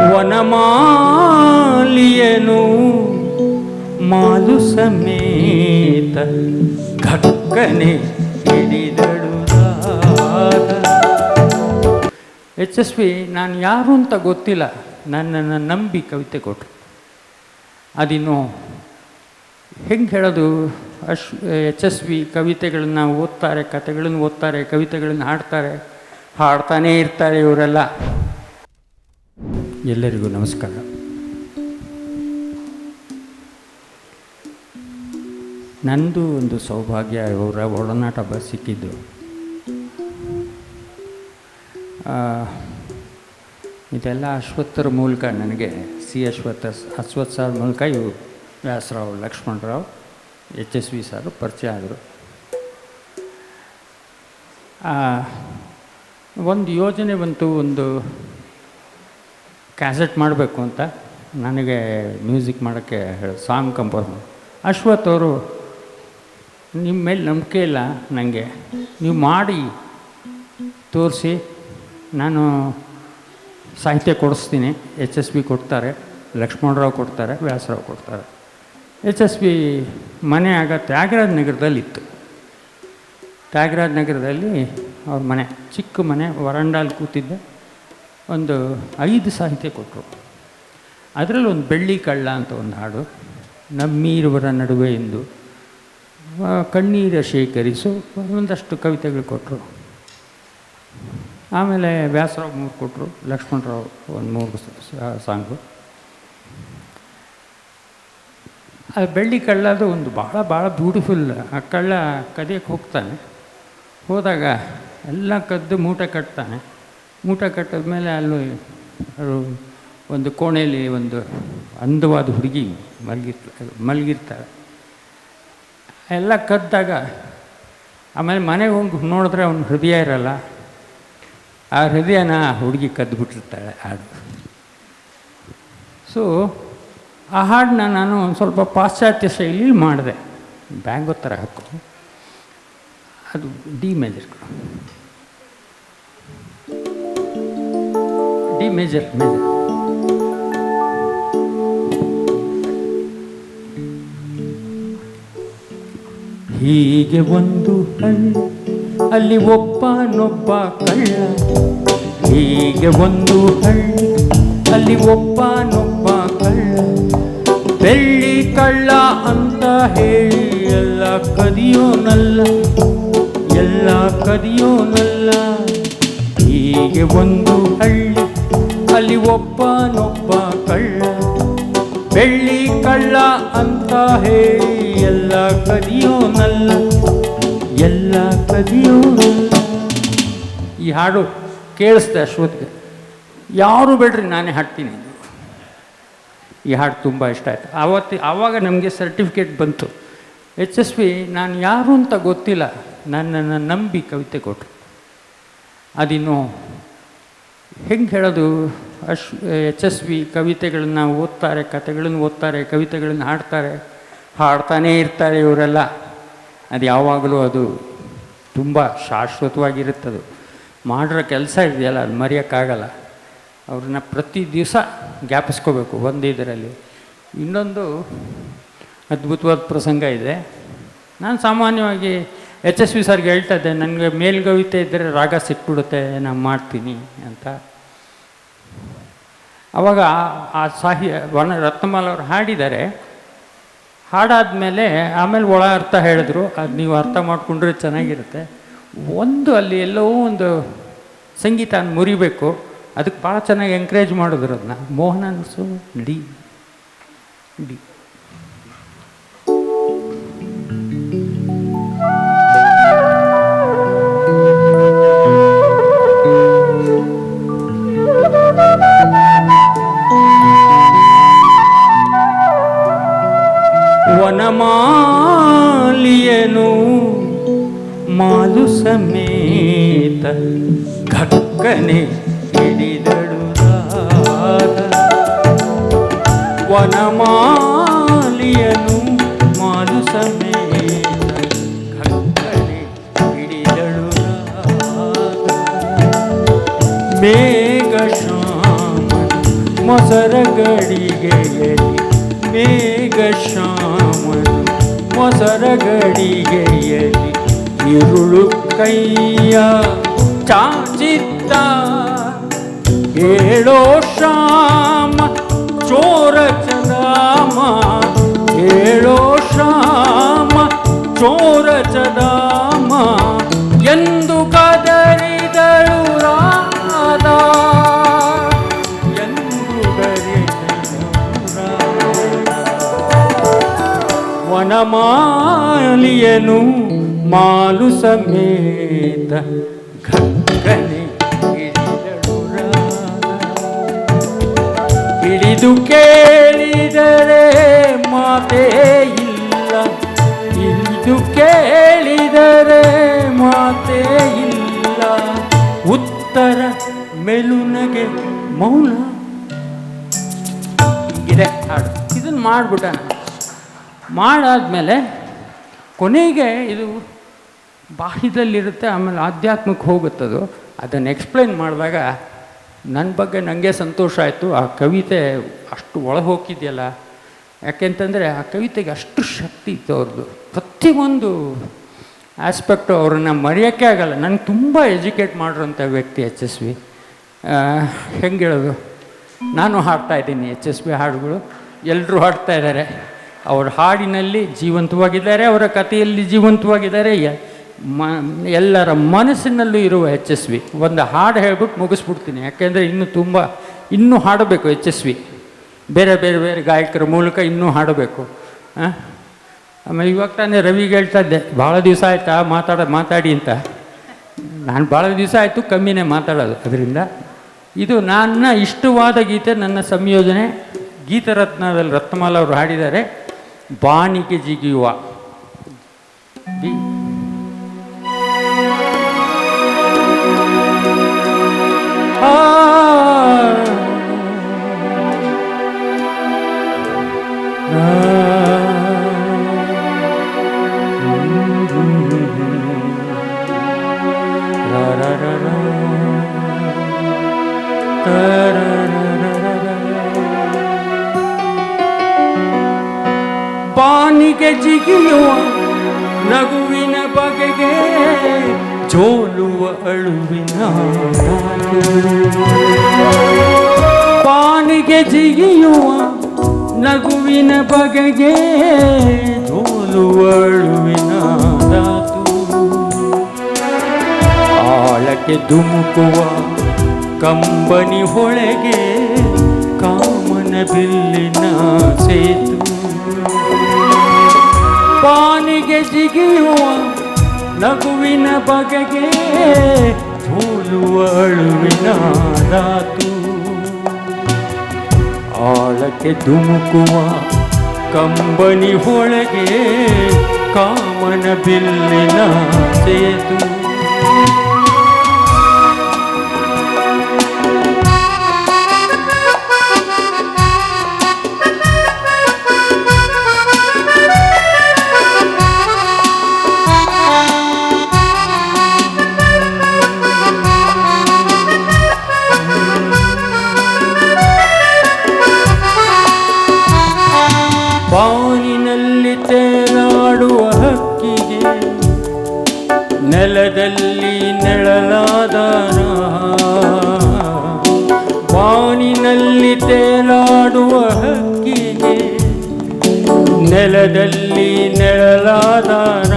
ವನಮಾಲಿಯನು ಮಾಲು ಸಮೇತ ಘಕ್ಕನೆ ಹಿಡಿದಳು ಎಚ್ ಎಸ್ ವಿ ನಾನು ಯಾರು ಅಂತ ಗೊತ್ತಿಲ್ಲ. ನನ್ನನ್ನು ನಂಬಿ ಕವಿತೆ ಕೊಟ್ಟರು ಅದಿನ್ನು ಹೆಂಗೆ ಹೇಳೋದು? ಅಶ್ ಎಚ್ ಎಸ್ ವಿ ಕವಿತೆಗಳನ್ನ ಓದ್ತಾರೆ ಕತೆಗಳನ್ನು ಓದ್ತಾರೆ, ಕವಿತೆಗಳನ್ನು ಹಾಡ್ತಾರೆ. ಹಾಡ್ತಾನೇ ಇರ್ತಾರೆ ಇವರೆಲ್ಲ. ಎಲ್ಲರಿಗೂ ನಮಸ್ಕಾರ. ನಂದು ಒಂದು ಸೌಭಾಗ್ಯ ಇವರ ಒಡನಾಟ ಬಸ್ ಸಿಕ್ಕಿದ್ದು ಇದೆಲ್ಲ ಅಶ್ವತ್ಥರ ಮೂಲಕ ನನಗೆ, ಸಿ ಅಶ್ವತ್ಥ ಅಶ್ವತ್ಥ ಸರ್ ಮೂಲಕ ಇವು Vyasarao, Lakshmanrao, H S V sir ಪರಿಚಯ ಆದರು. ಒಂದು ಯೋಜನೆ ಬಂತು, ಒಂದು ಕ್ಯಾಸೆಟ್ ಮಾಡಬೇಕು ಅಂತ ನನಗೆ ಮ್ಯೂಸಿಕ್ ಮಾಡೋಕ್ಕೆ ಸಾಂಗ್ ಕಂಪೋಸ್ ಮಾಡಿ ಅಶ್ವಥ್ ಅವರು, ನಿಮ್ಮ ಮೇಲೆ ನಂಬಿಕೆ ಇಲ್ಲ ನನಗೆ. ನೀವು ಮಾಡಿ, ತೋರಿಸಿ. ನಾನು ಸಾಹಿತ್ಯ ಕೊಡಿಸ್ತೀನಿ. ಎಚ್ ಎಸ್ ಬಿ ಕೊಡ್ತಾರೆ ಲಕ್ಷ್ಮಣರಾವ್ ಕೊಡ್ತಾರೆ ವ್ಯಾಸರಾವ್ ಕೊಡ್ತಾರೆ. ಎಚ್ ಎಸ್ ಬಿ ಮನೆ ಆಗ ತ್ಯಾಗರಾಜ ನಗರದಲ್ಲಿತ್ತು ತ್ಯಾಗರಾಜ ನಗರದಲ್ಲಿ ಅವ್ರ ಮನೆ, ಚಿಕ್ಕ ಮನೆ, ವರಂಡಾಲ್ ಕೂತಿದ್ದೆ. ಒಂದು ಐದು ಸಾಹಿತ್ಯ ಕೊಟ್ಟರು. ಅದರಲ್ಲಿ ಒಂದು ಬೆಳ್ಳಿ ಕಳ್ಳ ಅಂತ ಒಂದು ಹಾಡು, ನಮ್ಮೀರುವರ ನಡುವೆ ಎಂದು. ಕಣ್ಣೀರ ಶೇಖರಿಸು, ಒಂದಷ್ಟು ಕವಿತೆಗಳು ಕೊಟ್ಟರು. ಆಮೇಲೆ ವ್ಯಾಸರಾವ್ ಮೂರು ಕೊಟ್ಟರು, ಲಕ್ಷ್ಮಣರಾವ್ ಒಂದು ಮೂರು ಸಾಂಗು. ಆ ಬೆಳ್ಳಿ ಕಳ್ಳದು ಒಂದು ಭಾಳ ಭಾಳ ಬ್ಯೂಟಿಫುಲ್. ಆ ಕಳ್ಳ ಕದಿಯಕ್ಕೆ ಹೋಗ್ತಾನೆ. ಹೋದಾಗ ಎಲ್ಲ ಕದ್ದು ಮೂಟೆ ಕಟ್ತಾನೆ. ಮೂಟೆ ಕಟ್ಟಿದ ಮೇಲೆ ಅಲ್ಲೂ ಒಂದು ಕೋಣೆಯಲ್ಲಿ ಒಂದು ಅಂದವಾದ ಹುಡುಗಿ ಮಲಗಿರ್ತ ಮಲಗಿರ್ತಾರೆ ಎಲ್ಲ ಕದ್ದಾಗ ಆಮೇಲೆ ಮನೆಗೆ ಹೋಗಿ ನೋಡಿದ್ರೆ ಅವ್ನ ಹೃದಯ ಇರಲ್ಲ. ಆ ಹೃದಯನ ಆ ಹುಡುಗಿ ಕದ್ದುಬಿಟ್ಟಿರ್ತಾಳೆ ಹಾಡು. ಸೊ ಆ ಹಾಡನ್ನ ನಾನು ಒಂದು ಸ್ವಲ್ಪ ಪಾಶ್ಚಾತ್ಯ ಶೈಲಿಲಿ ಮಾಡಿದೆ. ಬ್ಯಾಂಗೋ ಥರ ಹಾಕು. ಅದು D major D major major ಹೀಗೆ ಒಂದು ಹಳ್ಳಿ ಅಲ್ಲಿ ಒಬ್ಬನೊಬ್ಬ ಕಳ್ಳ. ಹೀಗೆ ಒಂದು ಹಳ್ಳಿ ಅಲ್ಲಿ ಒಬ್ಬನೊಬ್ಬ ಕಳ್ಳ. ಬೆಳ್ಳಿ ಕಳ್ಳ ಅಂತ ಹೇಳಿ ಎಲ್ಲ ಕದಿಯೋನಲ್ಲ ಎಲ್ಲ ಕದಿಯೋನಲ್ಲ ಹೀಗೆ ಒಂದು ಹಳ್ಳಿ ಅಲ್ಲಿ ಒಬ್ಬನೊಬ್ಬ ಕಳ್ಳ. ಬೆಳ್ಳಿ ಕಳ್ಳ ಅಂತ ಹೇಳಿ ಎಲ್ಲ ಕದಿಯೋನಲ್ಲ ಎಲ್ಲ ಕದಿಯೋ ಈ ಹಾಡು ಕೇಳಿಸ್ದೆ ಅಶ್ವತ್ಗೆ. ಯಾರು ಬೇಡ್ರಿ ನಾನೇ ಹಾಡ್ತೀನಿ. ಈ ಹಾಡು ತುಂಬ ಇಷ್ಟ ಆಯಿತು. ಆವತ್ತು ಆವಾಗ ನಮಗೆ ಸರ್ಟಿಫಿಕೇಟ್ ಬಂತು. ಎಚ್ ಎಸ್ ವಿ ನಾನು ಯಾರು ಅಂತ ಗೊತ್ತಿಲ್ಲ. ನನ್ನನ್ನು ನಂಬಿ ಕವಿತೆ ಕೊಟ್ಟರು ಅದಿನ್ನು ಹೆಂಗೆ ಹೇಳೋದು? ಅಶ್ ಎಚ್ ಎಸ್ ವಿ ಕವಿತೆಗಳನ್ನ ಓದ್ತಾರೆ ಕತೆಗಳನ್ನು ಓದ್ತಾರೆ, ಕವಿತೆಗಳನ್ನು ಹಾಡ್ತಾರೆ. ಹಾಡ್ತಾನೇ ಇರ್ತಾರೆ ಇವರೆಲ್ಲ. ಅದು ಯಾವಾಗಲೂ ಅದು ತುಂಬ ಶಾಶ್ವತವಾಗಿರುತ್ತದು. ಮಾಡಿರೋ ಕೆಲಸ ಇದೆಯಲ್ಲ, ಅದು ಮರೆಯೋಕ್ಕಾಗಲ್ಲ. ಅವ್ರನ್ನ ಪ್ರತಿ ದಿವಸ ಜ್ಞಾಪಿಸ್ಕೋಬೇಕು ಒಂದು ಇದರಲ್ಲಿ. ಇನ್ನೊಂದು ಅದ್ಭುತವಾದ ಪ್ರಸಂಗ ಇದೆ. ನಾನು ಸಾಮಾನ್ಯವಾಗಿ ಎಚ್ ಎಸ್ ವಿ ಸರ್ಗೆ ಹೇಳ್ತಾ ಇದ್ದೆ ನನಗೆ ಮೇಲ್ಗವಿತೆ ಇದ್ದರೆ ರಾಗ ಸಿಕ್ಬಿಡುತ್ತೆ, ನಾನು ಮಾಡ್ತೀನಿ ಅಂತ. ಅವಾಗ ಆ- ಸಾಹಿ ವನ ರತ್ನಮಾಲ್ ಅವರು ಹಾಡಿದ್ದಾರೆ. ಹಾಡಾದಮೇಲೆ ಆಮೇಲೆ ಒಳ ಅರ್ಥ ಹೇಳಿದ್ರು. ಅದು ನೀವು ಅರ್ಥ ಮಾಡಿಕೊಂಡ್ರೆ ಚೆನ್ನಾಗಿರುತ್ತೆ. ಒಂದು ಅಲ್ಲಿ ಎಲ್ಲೋ ಒಂದು ಸಂಗೀತ ಮುರಿಬೇಕು. ಅದಕ್ಕೆ ಭಾಳ ಚೆನ್ನಾಗಿ ಎಂಕರೇಜ್ ಮಾಡಿದ್ರು ಅದನ್ನ ಮೋಹನ ಅನ್ಸು ಡಿ ಡಿ ವನಮಾಲಿಯನು ಮಾಲು ಸಮೇತ ಘಕ್ಕನೆ ಹಿಡಿದಳು ವನ ವನಮಾಲಿಯನು ಮಾಲು ಸಮೇತ ಘಕ್ಕನೆ ಹಿಡಿದಳು ಬೇಗ ಶ್ಯಾಮನು ಮೊಸರ ಗಡಿಗೆಯಲ್ಲಿ ಮೇಘ ಶ್ಯಾಮನು ಮೊಸರ ಗಡಿಗೆಯಲ್ಲಿ ಇರುಳು ಕೈಯ ಚಾಚಿತ್ತ. ಹೇಳೋ ಶ್ಯಾಮ ಚೋರ ಚದಾಮ ಹೇಳೋ ವನಮಾಲಿಯನು ಮಾಲು ಸಮೇತ ರಾಧ. ಹಿಡಿದು ಕೇಳಿದರೆ ಮಾತೇ ಇಲ್ಲ. ಹಿಡಿದು ಕೇಳಿದರೆ ಮಾತೇ ಇಲ್ಲ. ಉತ್ತರ ಮೆಲುನಗೆ ಮೌನ. ಇದೆ ಹಾಡು. ಇದನ್ನು ಮಾಡಿಬಿಟ್ಟ. ಮಾಡಾದ್ಮೇಲೆ ಕೊನೆಗೆ ಇದು ಬಾಹ್ಯದಲ್ಲಿರುತ್ತೆ, ಆಮೇಲೆ ಆಧ್ಯಾತ್ಮಕ್ಕೆ ಹೋಗುತ್ತದು. ಅದನ್ನು ಎಕ್ಸ್ಪ್ಲೈನ್ ಮಾಡಿದಾಗ ನನ್ನ ಬಗ್ಗೆ ನನಗೆ ಸಂತೋಷ ಆಯಿತು. ಆ ಕವಿತೆ ಅಷ್ಟು ಹೋಗಿದೆಯಲ್ಲ ಯಾಕೆಂತಂದರೆ ಆ ಕವಿತೆಗೆ ಅಷ್ಟು ಶಕ್ತಿ ಇತ್ತು ಅವ್ರದ್ದು ಪ್ರತಿಯೊಂದು ಆಸ್ಪೆಕ್ಟು ಅವ್ರನ್ನ ಮರೆಯೋಕ್ಕೆ ಆಗಲ್ಲ. ನನಗೆ ತುಂಬ ಎಜುಕೇಟ್ ಮಾಡಿರೋಂಥ ವ್ಯಕ್ತಿ ಎಚ್ ಎಸ್ ವಿ. ಹೆಂಗೆ ಹೇಳೋದು? ನಾನು ಹಾಡ್ತಾ ಇದ್ದೀನಿ ಎಚ್ ಎಸ್ ಬಿ ಹಾಡುಗಳು. ಎಲ್ಲರೂ ಹಾಡ್ತಾ ಇದ್ದಾರೆ. ಅವ್ರ ಹಾಡಿನಲ್ಲಿ ಜೀವಂತವಾಗಿದ್ದಾರೆ, ಅವರ ಕಥೆಯಲ್ಲಿ ಜೀವಂತವಾಗಿದ್ದಾರೆ. ಮ ಎಲ್ಲರ ಮನಸ್ಸಿನಲ್ಲೂ ಇರುವ ಎಚ್ ಎಸ್ ವಿ ಒಂದು ಹಾಡು ಹೇಳ್ಬಿಟ್ಟು ಮುಗಿಸ್ಬಿಡ್ತೀನಿ. ಯಾಕೆಂದರೆ ಇನ್ನೂ ತುಂಬ, ಇನ್ನೂ ಹಾಡಬೇಕು ಎಚ್ ಎಸ್ ವಿ ಬೇರೆ ಬೇರೆ ಬೇರೆ ಗಾಯಕರ ಮೂಲಕ ಇನ್ನೂ ಹಾಡಬೇಕು. ಹಾಂ? ಆಮೇಲೆ ಇವಾಗ ತಾನೇ ರವಿಗೆ ಹೇಳ್ತಾ ಇದ್ದೆ ಭಾಳ ದಿವಸ ಆಯ್ತಾ? ಮಾತಾಡ, ಮಾತಾಡಿ ಅಂತ. ನಾನು ಭಾಳ ದಿವಸ ಆಯಿತು, ಕಮ್ಮಿನೇ ಮಾತಾಡೋದು. ಅದರಿಂದ ಇದು ನನ್ನ ಇಷ್ಟವಾದ ಗೀತೆ, ನನ್ನ ಸಂಯೋಜನೆ. ಗೀತರತ್ನದಲ್ಲಿ ರತ್ನಮಾಲ ಅವರು ಹಾಡಿದ್ದಾರೆ. ಬಾಣಿಗೆ ಜಿಗಿಯುವ ಬಿ- ಆ ಪಾನಿಗೆ ಜಿಗಿಯುವ ನಗುವಿನ ಬಗೆಗೆ ಜೋಲುವ ಅಳುವಿನ ಪಾನಿಗೆ ಜಿಗಿಯುವ ನಗುವಿನ ಬಗೆಗೆ ಜೋಲುವ ಅಳುವಿನ ನಾತು ಆಳಕ್ಕೆ ಧುಮುಕುವ ಕಂಬನಿ ಹೊಳೆಗೆ ಕಾಮನ ಬಿಲ್ಲಿನ ಸೇತು. ಪಾನಿಗೆ ಜಿಗಿಯುವ ನಗುವಿನ ಬಗೆಗೆ ಅಳುವಿನ ರಾತು. ಆಳಕ್ಕೆ ಧುಮುಕುವ ಕಂಬನಿ ಹೊಳಗೆ ಕಾಮನ ಬಿಲ್ಲಿನ ಸೇತು. ನೆಲದಲ್ಲಿ ನೆಳಲಾದಾರ ಬಾನಿನಲ್ಲಿ ತೇಲಾಡುವ ಹಕ್ಕಿಗೆ ನೆಲದಲ್ಲಿ ನೆಳಲಾದಾರ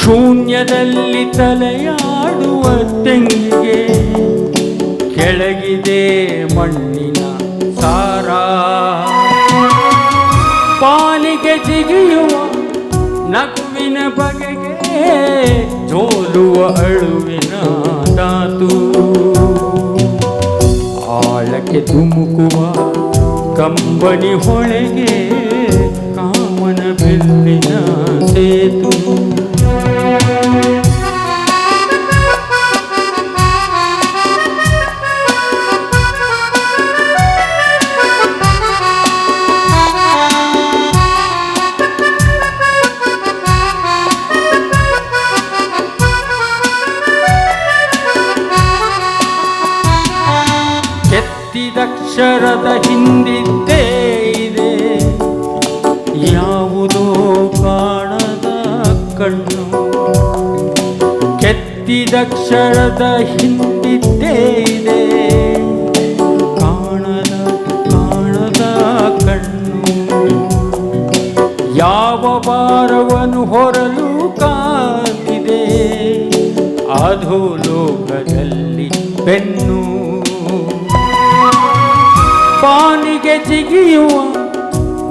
ಶೂನ್ಯದಲ್ಲಿ ತಲೆಯಾಡುವ ತೆಂಗಿಗೆ ಕೆಳಗಿದೆ ಮಣ್ಣಿನ ಸಾರ. ಪಾಲಿಗೆ ಜಿಗಿಯುವ ನಗುವಿನ ಬಗೆಗೆ ಜೋಲುವ ಅಳುವಿನ ತಾತು ಆಳಕ್ಕೆ ಧುಮುಕುವ ಕಂಬನಿ ಹೊಳೆಗೆ ಕಾಮನ ಬೆಲ್ಲಿನ ಸೇತು. ಕೆತ್ತಿದಕ್ಷರದ ಹಿಂದಿದ್ದೇ ಇದೆ. ಯಾವುದೋ ಕಾಣದ ಕಣ್ಣು ಕೆತ್ತಿದಕ್ಷರದ ಹಿಂದಿದ್ದೇ ಇದೆ. ಕಾಣದ ಕಾಣದ ಕಣ್ಣು ಯಾವ ಭಾರವನ್ನು ಹೊರಲು ಕಾದಿದೆ. ಅಧೋ ಲೋಕದಲ್ಲಿ ಬೆನ್ನು ಪಾನಿಗೆ ಜಿಗಿಯುವ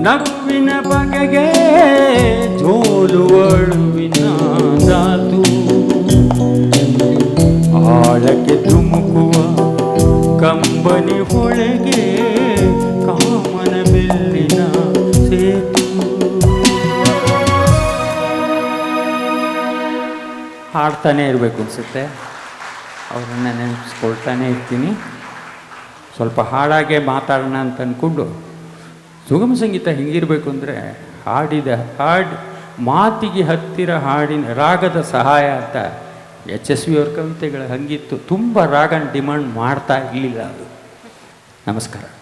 ನಗುವಿನ ಬಗೆಗೆ ಜೋಲುವಳುವಿನ ಧಾತು. ಆಳಕ್ಕೆ ಧುಮುಕುವ ಕಂಬನಿ ಹೊಳೆಗೆ ಕಾಮನ ಬೆಲ್ಲಿನ ಸೇತು. ಹಾಡ್ತಾನೆ ಇರಬೇಕು ಅನಿಸುತ್ತೆ. ಅವರನ್ನು ನೆನೆಸ್ಕೊಳ್ತಾನೆ ಇರ್ತೀನಿ. ಸ್ವಲ್ಪ ಹಾಡಾಗೆ ಮಾತಾಡೋಣ ಅಂತ ಅಂದ್ಕೊಂಡು ಸುಗಮ ಸಂಗೀತ ಹೆಂಗಿರಬೇಕು ಅಂದರೆ ಹಾಡಿದ ಹಾಡು ಮಾತಿಗೆ ಹತ್ತಿರ ಹಾಡಿನ ರಾಗದ ಸಹಾಯ ಅಂತ ಎಚ್ ಎಸ್ ವಿ ಅವ್ರ ಕವಿತೆಗಳು ಹಂಗಿತ್ತು. ತುಂಬ ರಾಗನ ಡಿಮಾಂಡ್ ಮಾಡ್ತಾ ಇರಲಿಲ್ಲ ಅದು. ನಮಸ್ಕಾರ.